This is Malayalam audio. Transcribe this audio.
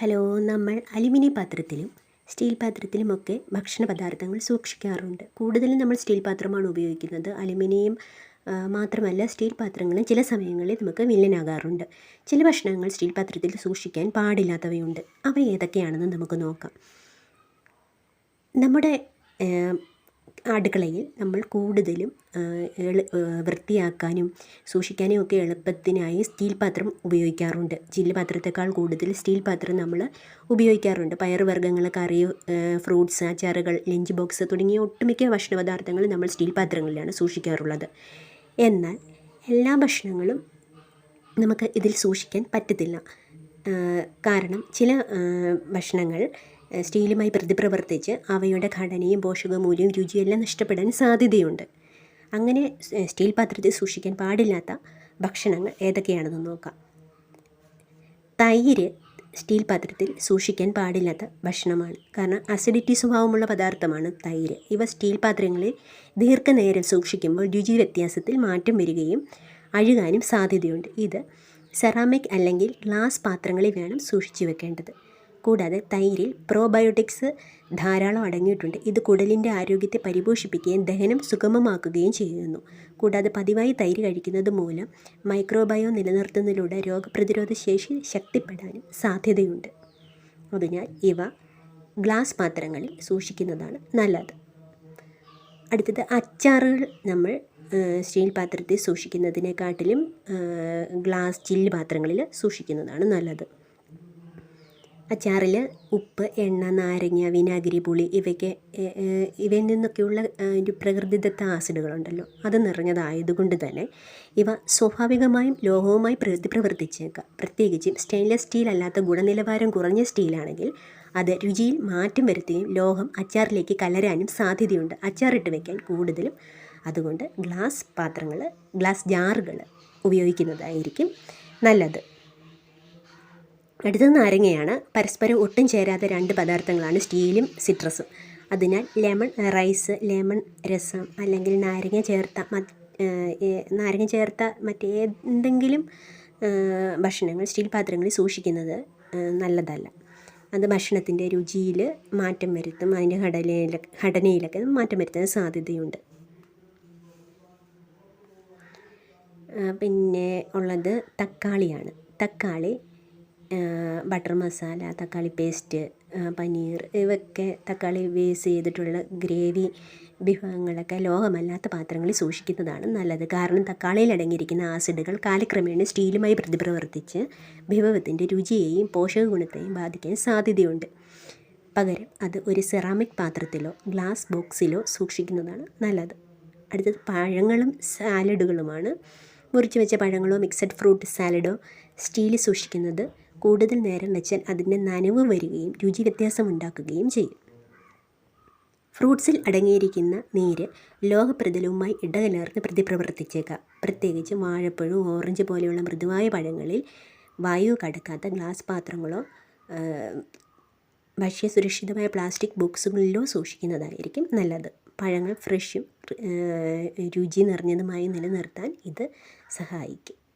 ഹലോ നമ്മൾ അലുമിനിയം പാത്രത്തിലും സ്റ്റീൽ പാത്രത്തിലുമൊക്കെ ഭക്ഷണ പദാർത്ഥങ്ങൾ സൂക്ഷിക്കാറുണ്ട്. കൂടുതലും നമ്മൾ സ്റ്റീൽ പാത്രമാണ് ഉപയോഗിക്കുന്നത്. അലുമിനിയം മാത്രമല്ല സ്റ്റീൽ പാത്രങ്ങളും ചില സമയങ്ങളിൽ നമുക്ക് വില്ലനാകാറുണ്ട്. ചില ഭക്ഷണങ്ങൾ സ്റ്റീൽ പാത്രത്തിൽ സൂക്ഷിക്കാൻ പാടില്ലാത്തവയുണ്ട്. അവ ഏതൊക്കെയാണെന്ന് നമുക്ക് നോക്കാം. നമ്മുടെ അടുക്കളയിൽ നമ്മൾ കൂടുതലും വൃത്തിയാക്കാനും സൂക്ഷിക്കാനും ഒക്കെ എളുപ്പത്തിനായി സ്റ്റീൽ പാത്രം ഉപയോഗിക്കാറുണ്ട്. ചില്ല് പാത്രത്തേക്കാൾ കൂടുതൽ സ്റ്റീൽ പാത്രം നമ്മൾ ഉപയോഗിക്കാറുണ്ട്. പയറുവർഗങ്ങൾ കറി ഫ്രൂട്ട്സ് അച്ചാറുകൾ ലഞ്ച് ബോക്സ് തുടങ്ങിയ ഒട്ടുമിക്ക ഭക്ഷണപദാർത്ഥങ്ങൾ നമ്മൾ സ്റ്റീൽ പാത്രങ്ങളിലാണ് സൂക്ഷിക്കാറുള്ളത്. എന്നാൽ എല്ലാ ഭക്ഷണങ്ങളും നമുക്ക് ഇതിൽ സൂക്ഷിക്കാൻ പറ്റത്തില്ല. കാരണം ചില ഭക്ഷണങ്ങൾ സ്റ്റീലുമായി പ്രതിപ്രവർത്തിച്ച് അവയുടെ ഘടനയും പോഷകമൂല്യവും രുചിയെല്ലാം നഷ്ടപ്പെടാൻ സാധ്യതയുണ്ട്. അങ്ങനെ സ്റ്റീൽ പാത്രത്തിൽ സൂക്ഷിക്കാൻ പാടില്ലാത്ത ഭക്ഷണങ്ങൾ ഏതൊക്കെയാണെന്ന് നോക്കാം. തൈര് സ്റ്റീൽ പാത്രത്തിൽ സൂക്ഷിക്കാൻ പാടില്ലാത്ത ഭക്ഷണമാണ്. കാരണം അസിഡിറ്റി സ്വഭാവമുള്ള പദാർത്ഥമാണ് തൈര്. ഇവ സ്റ്റീൽ പാത്രങ്ങളിൽ ദീർഘനേരം സൂക്ഷിക്കുമ്പോൾ രുചി വ്യത്യാസത്തിൽ മാറ്റം വരികയും അഴുകാനും സാധ്യതയുണ്ട്. ഇത് സെറാമിക് അല്ലെങ്കിൽ ഗ്ലാസ് പാത്രങ്ങളിൽ വേണം സൂക്ഷിച്ചു വെക്കേണ്ടത്. കൂടാതെ തൈരിൽ പ്രോബയോട്ടിക്സ് ധാരാളം അടങ്ങിയിട്ടുണ്ട്. ഇത് കുടലിന്റെ ആരോഗ്യത്തെ പരിപോഷിപ്പിക്കുകയും ദഹനം സുഗമമാക്കുകയും ചെയ്യുന്നു. കൂടാതെ പതിവായി തൈര് കഴിക്കുന്നത് മൂലം മൈക്രോബയോ നിലനിർത്തുന്നതിലൂടെ രോഗപ്രതിരോധ ശേഷി ശക്തിപ്പെടാനും സാധ്യതയുണ്ട്. അതിനാൽ ഇവ ഗ്ലാസ് പാത്രങ്ങളിൽ സൂക്ഷിക്കുന്നതാണ് നല്ലത്. അടുത്തത് അച്ചാറുകൾ നമ്മൾ സ്റ്റീൽ പാത്രത്തിൽ സൂക്ഷിക്കുന്നതിനെക്കാട്ടിലും ഗ്ലാസ് ചില്ല് പാത്രങ്ങളിൽ സൂക്ഷിക്കുന്നതാണ് നല്ലത്. അച്ചാറിൽ ഉപ്പ് എണ്ണ നാരങ്ങ വിനാഗിരി പുളി ഇവയ്ക്ക് ഇവയിൽ നിന്നൊക്കെയുള്ള ഒരു പ്രകൃതിദത്ത ആസിഡുകളുണ്ടല്ലോ. അത് നിറഞ്ഞതായതുകൊണ്ട് തന്നെ ഇവ സ്വാഭാവികമായും ലോഹവുമായി പ്രതിപ്രവർത്തിച്ചേക്കാം പ്രത്യേകിച്ചും സ്റ്റെയിൻലെസ് സ്റ്റീൽ അല്ലാത്ത ഗുണനിലവാരം കുറഞ്ഞ സ്റ്റീലാണെങ്കിൽ അത് രുചിയിൽ മാറ്റം വരുത്തുകയും ലോഹം അച്ചാറിലേക്ക് കലരാനും സാധ്യതയുണ്ട്. അച്ചാറിട്ട് വയ്ക്കാൻ കൂടുതലും അതുകൊണ്ട് ഗ്ലാസ് പാത്രങ്ങൾ ഗ്ലാസ് ജാറുകൾ ഉപയോഗിക്കുന്നതായിരിക്കും നല്ലത്. അടുത്തത് നാരങ്ങയാണ്. പരസ്പരം ഒട്ടും ചേരാത്ത രണ്ട് പദാർത്ഥങ്ങളാണ് സ്റ്റീലും സിട്രസും. അതിനാൽ ലെമൺ റൈസ് ലെമൺ രസം അല്ലെങ്കിൽ നാരങ്ങ ചേർത്ത നാരങ്ങ ചേർത്ത മറ്റേതെങ്കിലും ഭക്ഷണങ്ങൾ സ്റ്റീൽ പാത്രങ്ങളിൽ സൂക്ഷിക്കുന്നത് നല്ലതല്ല. അത് ഭക്ഷണത്തിന്റെ രുചിയിൽ മാറ്റം വരുത്തും അതിന്റെ ഘടനയിൽ ഘടനയിലൊക്കെ മാറ്റം വരുത്താൻ സാധ്യതയുണ്ട്. പിന്നെ ഉള്ളത് തക്കാളിയാണ്. തക്കാളി ബട്ടർ മസാല തക്കാളി പേസ്റ്റ് പനീർ ഇവയൊക്കെ തക്കാളി ബേസ് ചെയ്തിട്ടുള്ള ഗ്രേവി വിഭവങ്ങളൊക്കെ ലോഹമല്ലാത്ത പാത്രങ്ങളിൽ സൂക്ഷിക്കുന്നതാണ് നല്ലത്. കാരണം തക്കാളിയിൽ അടങ്ങിയിരിക്കുന്ന ആസിഡുകൾ കാലക്രമേണ സ്റ്റീലുമായി പ്രതിപ്രവർത്തിച്ച് വിഭവത്തിന്റെ രുചിയെയും പോഷക ഗുണത്തെയും ബാധിക്കാൻ സാധ്യതയുണ്ട്. പകരം അത് ഒരു സെറാമിക് പാത്രത്തിലോ ഗ്ലാസ് ബോക്സിലോ സൂക്ഷിക്കുന്നതാണ് നല്ലത്. അടുത്തത് പഴങ്ങളും സാലഡുകളുമാണ് മുറിച്ച് വെച്ച പഴങ്ങളോ മിക്സഡ് ഫ്രൂട്ട് സാലഡോ സ്റ്റീലിൽ സൂക്ഷിക്കുന്നത് കൂടുതൽ നേരം വെച്ചാൽ അതിന്റെ നനവ് വരികയും രുചി വ്യത്യാസം ഉണ്ടാക്കുകയും ചെയ്യും. ഫ്രൂട്ട്സിൽ അടങ്ങിയിരിക്കുന്ന നീര് ലോഹപ്രതലവുമായി ഇടകലർന്ന് പ്രതിപ്രവർത്തിച്ചേക്കാം. പ്രത്യേകിച്ച് വാഴപ്പഴവും ഓറഞ്ച് പോലെയുള്ള മൃദുവായ പഴങ്ങളിൽ വായു കടക്കാത്ത ഗ്ലാസ് പാത്രങ്ങളോ ഭക്ഷ്യസുരക്ഷിതമായ പ്ലാസ്റ്റിക് ബോക്സുകളിലോ സൂക്ഷിക്കുന്നതായിരിക്കും നല്ലത്. പഴങ്ങൾ ഫ്രഷും രുചി നിറഞ്ഞതുമായി നിലനിർത്താൻ ഇത് സഹായിക്കും.